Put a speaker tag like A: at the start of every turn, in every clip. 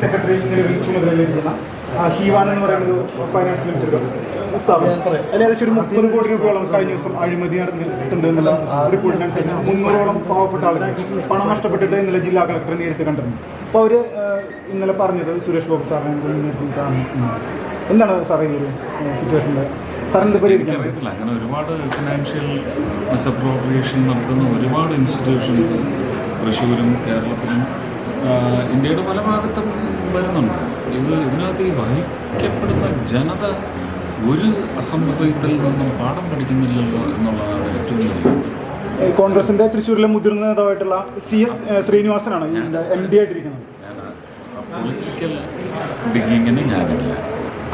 A: Secretary finance limited സ്ഥാപനം അതിൽ ഒരു മുപ്പത് കോടി രൂപയോളം കഴിഞ്ഞ ദിവസം അഴിമതി നടന്നിട്ടുണ്ട് എന്നുള്ള റിപ്പോർട്ടിനനുസരിച്ച് മുന്നൂറോളം പാവപ്പെട്ട ആളുകൾ പണം നഷ്ടപ്പെട്ടിട്ട് ഇന്നലെ ജില്ലാ കളക്ടറെ നേരിട്ട് കണ്ടിരുന്നു അപ്പോൾ അവർ ഇന്നലെ പറഞ്ഞത് സുരേഷ് ഗോപി സാറിനെ എന്താണ് സാറേ ഈ ഒരു സിറ്റുവേഷനിൽ എന്ത് പരിഹരിക്കാൻ
B: അങ്ങനെ ഒരുപാട് ഫിനാൻഷ്യൽ മിസ്അപ്രോപ്രിയേഷൻ നടത്തുന്ന ഒരുപാട് ഇൻസ്റ്റിറ്റ്യൂഷൻസ് തൃശ്ശൂരും കേരളത്തിലും ഇന്ത്യയുടെ പല ഭാഗത്തും വരുന്നുണ്ട്. ഇത് ഇതിനകത്ത് ഈ വഹിക്കപ്പെടുന്ന ജനത ഒരു അസംഭവത്തിൽ നിന്നും പാഠം പഠിക്കുന്നില്ലല്ലോ എന്നുള്ളതാണ് ഏറ്റവും വലിയ
A: കോൺഗ്രസിന്റെ തൃശ്ശൂരിലെ മുതിർന്ന നേതാവായിട്ടുള്ള സി എസ് ശ്രീനിവാസനാണ് എം ഡി ആയിട്ടിരിക്കുന്നത്.
B: പൊളിറ്റിക്കൽ ഡിഗിങ്ങിന് ഞാനില്ല.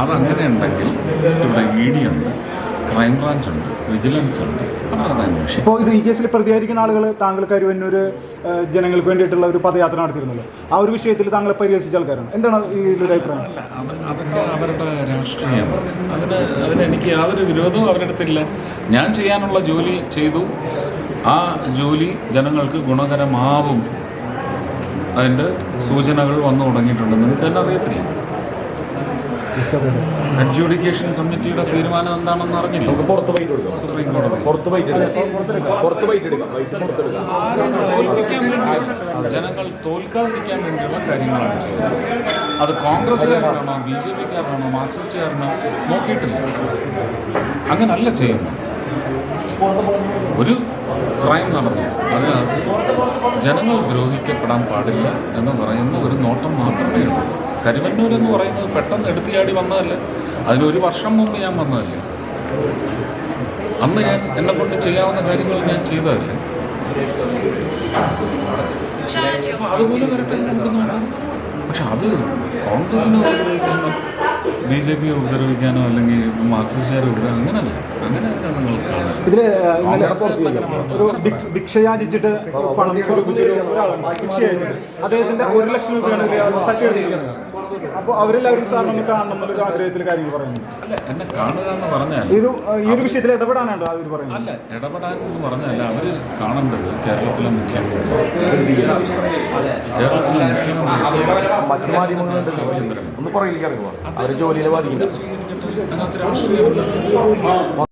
B: അതങ്ങനെ ഉണ്ടെങ്കിൽ ഇവിടെ ഇ ഡി ഉണ്ട് ക്രൈംബ്രാഞ്ച് ഉണ്ട് വിജിലൻസ് ഉണ്ട് അവരത് അന്വേഷിക്കും.
A: ഇപ്പോൾ ഇത് ഈ കേസിൽ പ്രതികരിക്കുന്ന ആളുകൾ താങ്കൾ അരുവന്നൂർ ജനങ്ങൾക്ക് വേണ്ടിയിട്ടുള്ള ഒരു പദയാത്ര നടത്തിയിരുന്നല്ലോ. ആ ഒരു വിഷയത്തിൽ താങ്കളെ പരിഹസിച്ച ആൾക്കാരാണ്. എന്താണ് ഈ ഒരു അഭിപ്രായം
B: അതൊക്കെ അവരുടെ രാഷ്ട്രീയം. അതിന് അതിന് എനിക്ക് യാതൊരു വിരോധവും അവരുടെ അടുത്തില്ല. ഞാൻ ചെയ്യാനുള്ള ജോലി ചെയ്തു. ആ ജോലി ജനങ്ങൾക്ക് ഗുണകരമാവും. അതിന്റെ സൂചനകൾ വന്നു തുടങ്ങിയിട്ടുണ്ട്. നിങ്ങൾക്ക് തന്നെ അറിയത്തില്ല? അഡ്ജുഡിക്കേഷൻ കമ്മിറ്റിയുടെ തീരുമാനം എന്താണെന്ന് അറിഞ്ഞില്ല?
C: പുറത്ത്
B: സുപ്രീം കോടതി
C: പുറത്ത് പുറത്ത് എടുക്കാം. പുറത്തെടുക്കാം
B: തോൽപ്പിക്കാൻ വേണ്ടി ജനങ്ങൾ തോൽക്കാതിരിക്കാൻ വേണ്ടിയുള്ള കാര്യങ്ങളാണ് ചെയ്യുന്നത്. അത് കോൺഗ്രസ്സുകാരനാണോ ബി ജെ പിക്കാരനാണോ മാർക്സിസ്റ്റുകാരനോ നോക്കിയിട്ടില്ല. അങ്ങനല്ല ചെയ്യുന്നത്. ഒരു ക്രൈം നടന്നു. അതിനകത്ത് ജനങ്ങൾ ദ്രോഹിക്കപ്പെടാൻ പാടില്ല എന്ന് പറയുന്ന ഒരു നോട്ടം മാത്രമേ ഉള്ളൂ. കരുവന്നൂർ എന്ന് പറയുന്നത് പെട്ടെന്ന് എടുത്തിയാടി വന്നതല്ല അതിനൊരു വർഷം മുമ്പ് ഞാൻ വന്നതല്ലേ അന്ന് ഞാൻ എന്നെ കൊണ്ട് ചെയ്യാവുന്ന കാര്യങ്ങൾ ഞാൻ ചെയ്തതല്ലേ അതുപോലെ വരട്ടെ നമുക്ക് നോക്കാം പക്ഷെ അത് കോൺഗ്രസിനെ ഉപദ്രവിക്കാനോ ബി ജെ പിയെ ഉപദ്രവിക്കാനോ അല്ലെങ്കിൽ മാർക്സിസ്റ്റുകാരെ ഉപദ്രവിക്കാനോ അങ്ങനല്ല അങ്ങനെയല്ല നിങ്ങൾ കാണാൻ
A: ഇതിൽ ഒരു ഭിക്ഷ- ഭിക്ഷ യാചിച്ചിട്ട് പണം ഒരു അദ്ദേഹത്തിന്റെ ഒരു ലക്ഷം രൂപയാണ് തട്ടിയെടുത്തിരിക്കുന്നത് അപ്പോൾ അവരെല്ലാവരും സാറിന് ഒന്ന് കാണണം എന്നുള്ളൊരു ആഗ്രഹത്തിൽ കാര്യങ്ങൾ പറയുന്നു.
B: അല്ല എന്നെ കാണുക എന്ന് പറഞ്ഞാൽ
A: ഈ ഒരു ഈ ഒരു വിഷയത്തിൽ ഇടപെടാനാണ് അവർ പറയുന്നത്?
B: അല്ല ഇടപെടാൻ എന്ന് പറഞ്ഞല്ല അവർ കാണേണ്ടത് കേരളത്തിലെ മുഖ്യമന്ത്രി. കേരളത്തിലെ മുഖ്യമന്ത്രി
C: ഒന്ന് പുറകിലേക്ക് ഇറങ്ങുക അവരെ ജോലിയെ ബാധിക്കില്ല.
B: അതിനകത്ത് രാഷ്ട്രീയമില്ല